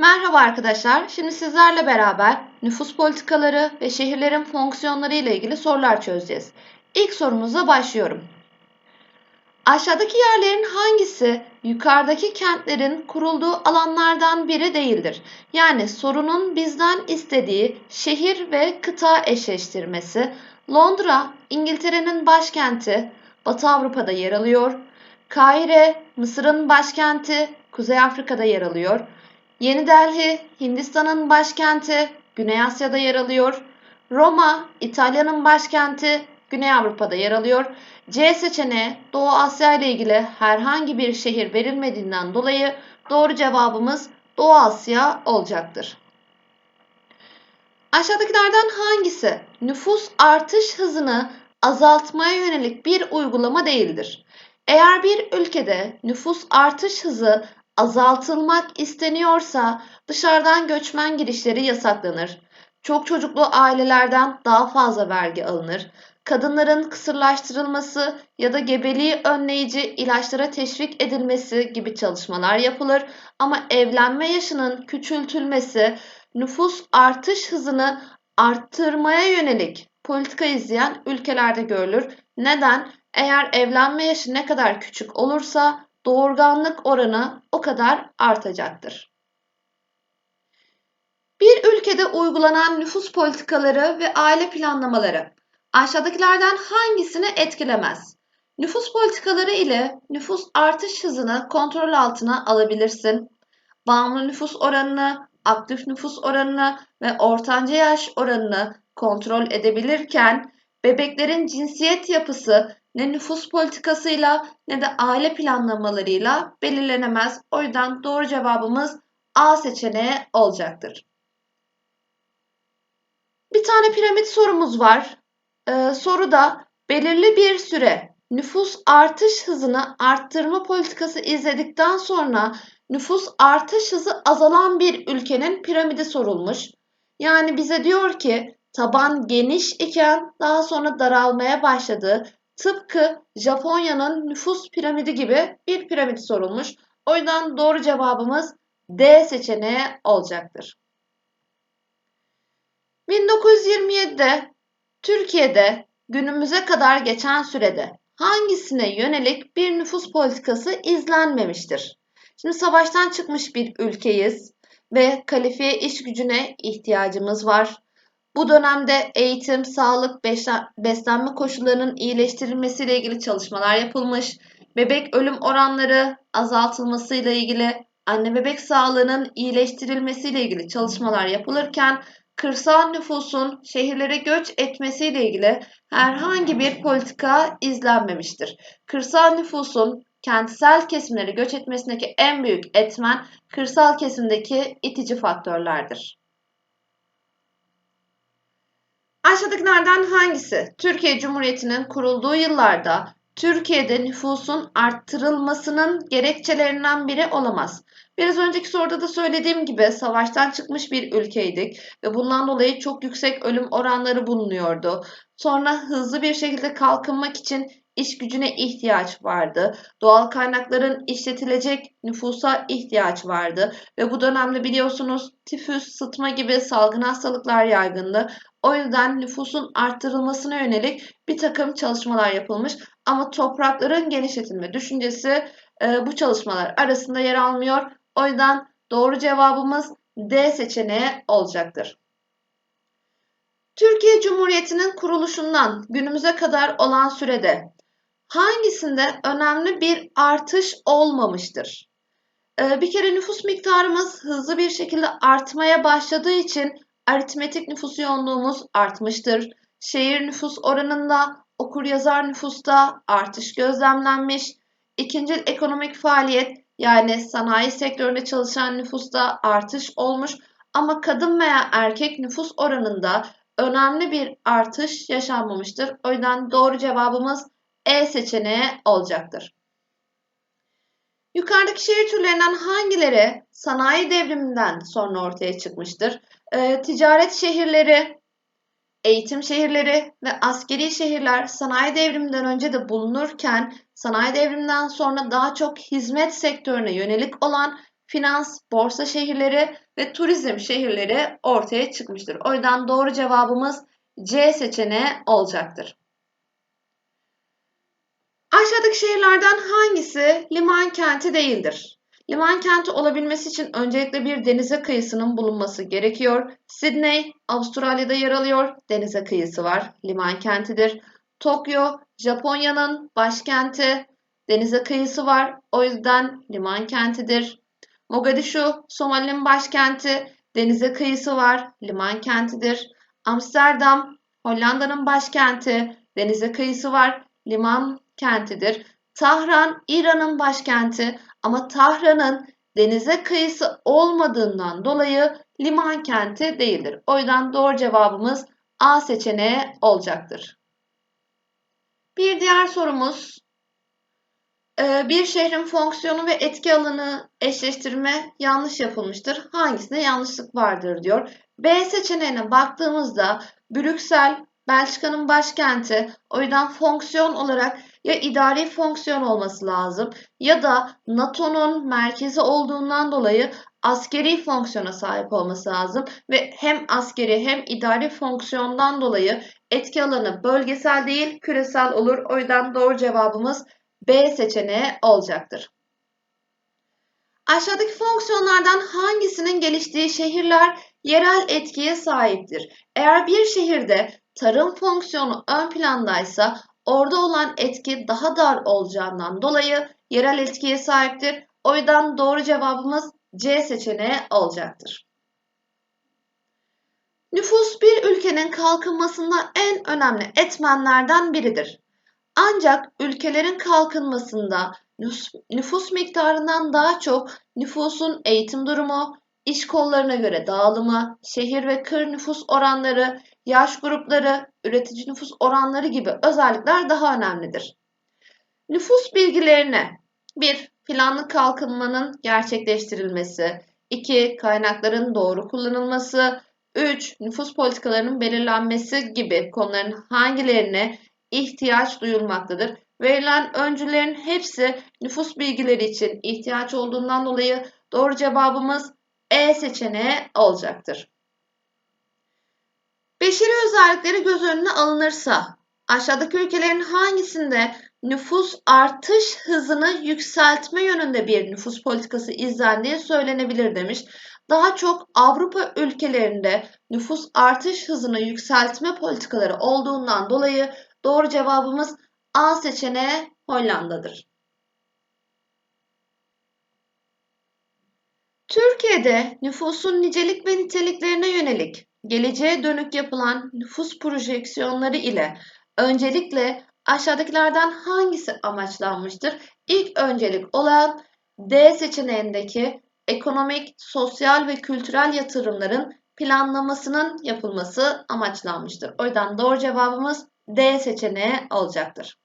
Merhaba arkadaşlar. Şimdi sizlerle beraber nüfus politikaları ve şehirlerin fonksiyonları ile ilgili sorular çözeceğiz. İlk sorumuza başlıyorum. Aşağıdaki yerlerin hangisi yukarıdaki kentlerin kurulduğu alanlardan biri değildir? Yani sorunun bizden istediği şehir ve kıta eşleştirmesi. Londra, İngiltere'nin başkenti, Batı Avrupa'da yer alıyor. Kahire, Mısır'ın başkenti, Kuzey Afrika'da yer alıyor. Yeni Delhi, Hindistan'ın başkenti, Güney Asya'da yer alıyor. Roma, İtalya'nın başkenti, Güney Avrupa'da yer alıyor. C seçeneği Doğu Asya ile ilgili herhangi bir şehir verilmediğinden dolayı doğru cevabımız Doğu Asya olacaktır. Aşağıdakilerden hangisi nüfus artış hızını azaltmaya yönelik bir uygulama değildir? Eğer bir ülkede nüfus artış hızı azaltılmak isteniyorsa dışarıdan göçmen girişleri yasaklanır. Çok çocuklu ailelerden daha fazla vergi alınır. Kadınların kısırlaştırılması ya da gebeliği önleyici ilaçlara teşvik edilmesi gibi çalışmalar yapılır ama evlenme yaşının küçültülmesi nüfus artış hızını arttırmaya yönelik politika izleyen ülkelerde görülür. Neden? Eğer evlenme yaşı ne kadar küçük olursa doğurganlık oranı o kadar artacaktır. Bir ülkede uygulanan nüfus politikaları ve aile planlamaları aşağıdakilerden hangisini etkilemez? Nüfus politikaları ile nüfus artış hızını kontrol altına alabilirsin. Bağımlı nüfus oranını, aktif nüfus oranını ve ortanca yaş oranını kontrol edebilirken bebeklerin cinsiyet yapısı ne nüfus politikasıyla ne de aile planlamalarıyla belirlenemez. O yüzden doğru cevabımız A seçeneği olacaktır. Bir tane piramit sorumuz var. Ee, soruda belirli bir süre nüfus artış hızını arttırma politikası izledikten sonra nüfus artış hızı azalan bir ülkenin piramidi sorulmuş. Yani bize diyor ki taban geniş iken daha sonra daralmaya başladı Tıpkı Japonya'nın nüfus piramidi gibi bir piramit sorulmuş. O yüzden doğru cevabımız D seçeneği olacaktır. 1927'de Türkiye'de günümüze kadar geçen sürede hangisine yönelik bir nüfus politikası izlenmemiştir? Şimdi savaştan çıkmış bir ülkeyiz ve kalifiye iş gücüne ihtiyacımız var. Bu dönemde eğitim, sağlık, beslenme koşullarının iyileştirilmesiyle ilgili çalışmalar yapılmış. Bebek ölüm oranları azaltılmasıyla ilgili, anne bebek sağlığının iyileştirilmesiyle ilgili çalışmalar yapılırken kırsal nüfusun şehirlere göç etmesiyle ilgili herhangi bir politika izlenmemiştir. Kırsal nüfusun kentsel kesimlere göç etmesindeki en büyük etmen kırsal kesimdeki itici faktörlerdir. Aşağıdakilerden hangisi Türkiye Cumhuriyeti'nin kurulduğu yıllarda Türkiye'de nüfusun arttırılmasının gerekçelerinden biri olamaz? Biraz önceki soruda da söylediğim gibi savaştan çıkmış bir ülkeydik ve bundan dolayı çok yüksek ölüm oranları bulunuyordu. Sonra hızlı bir şekilde kalkınmak için iş gücüne ihtiyaç vardı. Doğal kaynakların işletilecek nüfusa ihtiyaç vardı ve bu dönemde biliyorsunuz tifüs, sıtma gibi salgın hastalıklar yaygındı. O yüzden nüfusun arttırılmasına yönelik bir takım çalışmalar yapılmış ama toprakların genişletilme düşüncesi e, bu çalışmalar arasında yer almıyor. O yüzden doğru cevabımız D seçeneği olacaktır. Türkiye Cumhuriyeti'nin kuruluşundan günümüze kadar olan sürede hangisinde önemli bir artış olmamıştır? Ee, bir kere nüfus miktarımız hızlı bir şekilde artmaya başladığı için aritmetik nüfus yoğunluğumuz artmıştır. Şehir nüfus oranında okur yazar nüfusta artış gözlemlenmiş. İkinci ekonomik faaliyet yani sanayi sektöründe çalışan nüfusta artış olmuş ama kadın veya erkek nüfus oranında önemli bir artış yaşanmamıştır. O yüzden doğru cevabımız E seçeneği olacaktır. Yukarıdaki şehir türlerinden hangileri sanayi devriminden sonra ortaya çıkmıştır? Ee, ticaret şehirleri, eğitim şehirleri ve askeri şehirler sanayi devriminden önce de bulunurken sanayi devriminden sonra daha çok hizmet sektörüne yönelik olan finans, borsa şehirleri ve turizm şehirleri ortaya çıkmıştır. O yüzden doğru cevabımız C seçeneği olacaktır. Aşağıdaki şehirlerden hangisi liman kenti değildir? Liman kenti olabilmesi için öncelikle bir denize kıyısının bulunması gerekiyor. Sydney, Avustralya'da yer alıyor. Denize kıyısı var. Liman kentidir. Tokyo, Japonya'nın başkenti. Denize kıyısı var. O yüzden liman kentidir. Mogadishu, Somali'nin başkenti. Denize kıyısı var. Liman kentidir. Amsterdam, Hollanda'nın başkenti. Denize kıyısı var. Liman kentidir. Tahran, İran'ın başkenti ama Tahran'ın denize kıyısı olmadığından dolayı liman kenti değildir. O yüzden doğru cevabımız A seçeneği olacaktır. Bir diğer sorumuz ee, bir şehrin fonksiyonu ve etki alanı eşleştirme yanlış yapılmıştır. Hangisinde yanlışlık vardır diyor. B seçeneğine baktığımızda Brüksel Belçika'nın başkenti. O yüzden fonksiyon olarak ya idari fonksiyon olması lazım ya da NATO'nun merkezi olduğundan dolayı askeri fonksiyona sahip olması lazım ve hem askeri hem idari fonksiyondan dolayı etki alanı bölgesel değil küresel olur. O yüzden doğru cevabımız B seçeneği olacaktır. Aşağıdaki fonksiyonlardan hangisinin geliştiği şehirler yerel etkiye sahiptir? Eğer bir şehirde tarım fonksiyonu ön plandaysa orada olan etki daha dar olacağından dolayı yerel etkiye sahiptir. O yüzden doğru cevabımız C seçeneği olacaktır. Nüfus bir ülkenin kalkınmasında en önemli etmenlerden biridir. Ancak ülkelerin kalkınmasında nüfus miktarından daha çok nüfusun eğitim durumu, iş kollarına göre dağılımı, şehir ve kır nüfus oranları, yaş grupları, üretici nüfus oranları gibi özellikler daha önemlidir. Nüfus bilgilerine 1. Planlı kalkınmanın gerçekleştirilmesi 2. Kaynakların doğru kullanılması 3. Nüfus politikalarının belirlenmesi gibi konuların hangilerine ihtiyaç duyulmaktadır. Verilen öncülerin hepsi nüfus bilgileri için ihtiyaç olduğundan dolayı doğru cevabımız E seçeneği olacaktır. Beşeri özellikleri göz önüne alınırsa aşağıdaki ülkelerin hangisinde nüfus artış hızını yükseltme yönünde bir nüfus politikası izlendiği söylenebilir demiş. Daha çok Avrupa ülkelerinde nüfus artış hızını yükseltme politikaları olduğundan dolayı doğru cevabımız A seçeneği Hollanda'dır. Türkiye'de nüfusun nicelik ve niteliklerine yönelik geleceğe dönük yapılan nüfus projeksiyonları ile öncelikle aşağıdakilerden hangisi amaçlanmıştır? İlk öncelik olan D seçeneğindeki ekonomik, sosyal ve kültürel yatırımların planlamasının yapılması amaçlanmıştır. O yüzden doğru cevabımız D seçeneği olacaktır.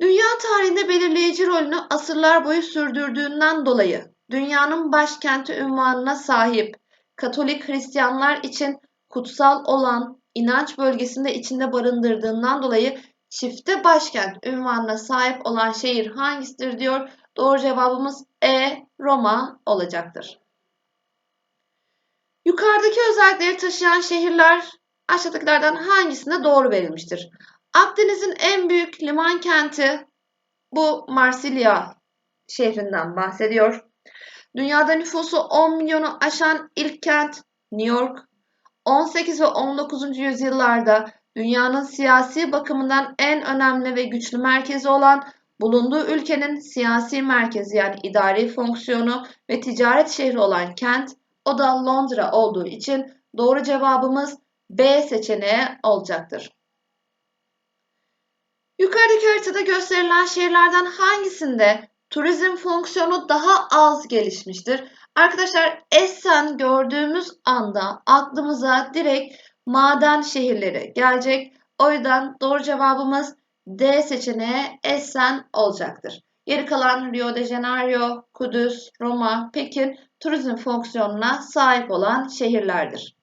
Dünya tarihinde belirleyici rolünü asırlar boyu sürdürdüğünden dolayı dünyanın başkenti ünvanına sahip Katolik Hristiyanlar için kutsal olan inanç bölgesinde içinde barındırdığından dolayı çifte başkent ünvanına sahip olan şehir hangisidir diyor. Doğru cevabımız E Roma olacaktır. Yukarıdaki özellikleri taşıyan şehirler aşağıdakilerden hangisinde doğru verilmiştir? Akdeniz'in en büyük liman kenti bu Marsilya şehrinden bahsediyor. Dünyada nüfusu 10 milyonu aşan ilk kent New York. 18 ve 19. yüzyıllarda dünyanın siyasi bakımından en önemli ve güçlü merkezi olan bulunduğu ülkenin siyasi merkezi yani idari fonksiyonu ve ticaret şehri olan kent o da Londra olduğu için doğru cevabımız B seçeneği olacaktır. Yukarıdaki haritada gösterilen şehirlerden hangisinde turizm fonksiyonu daha az gelişmiştir? Arkadaşlar Essen gördüğümüz anda aklımıza direkt maden şehirleri gelecek. O yüzden doğru cevabımız D seçeneği Essen olacaktır. Geri kalan Rio de Janeiro, Kudüs, Roma, Pekin turizm fonksiyonuna sahip olan şehirlerdir.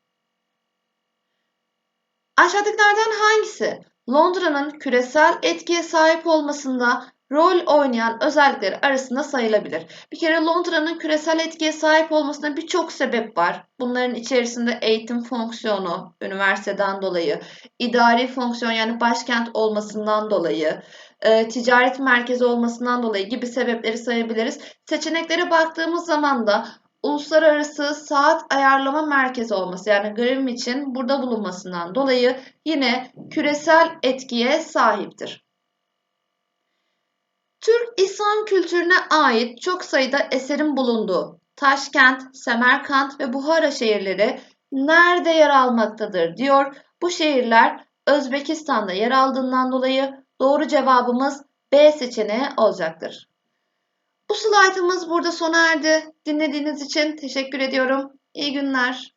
Aşağıdakilerden hangisi Londra'nın küresel etkiye sahip olmasında rol oynayan özellikleri arasında sayılabilir. Bir kere Londra'nın küresel etkiye sahip olmasına birçok sebep var. Bunların içerisinde eğitim fonksiyonu, üniversiteden dolayı, idari fonksiyon yani başkent olmasından dolayı, e, ticaret merkezi olmasından dolayı gibi sebepleri sayabiliriz. Seçeneklere baktığımız zaman da uluslararası saat ayarlama merkezi olması yani Greenwich'in burada bulunmasından dolayı yine küresel etkiye sahiptir. Türk İslam kültürüne ait çok sayıda eserin bulunduğu Taşkent, Semerkant ve Buhara şehirleri nerede yer almaktadır diyor. Bu şehirler Özbekistan'da yer aldığından dolayı doğru cevabımız B seçeneği olacaktır. Bu slaytımız burada sona erdi. Dinlediğiniz için teşekkür ediyorum. İyi günler.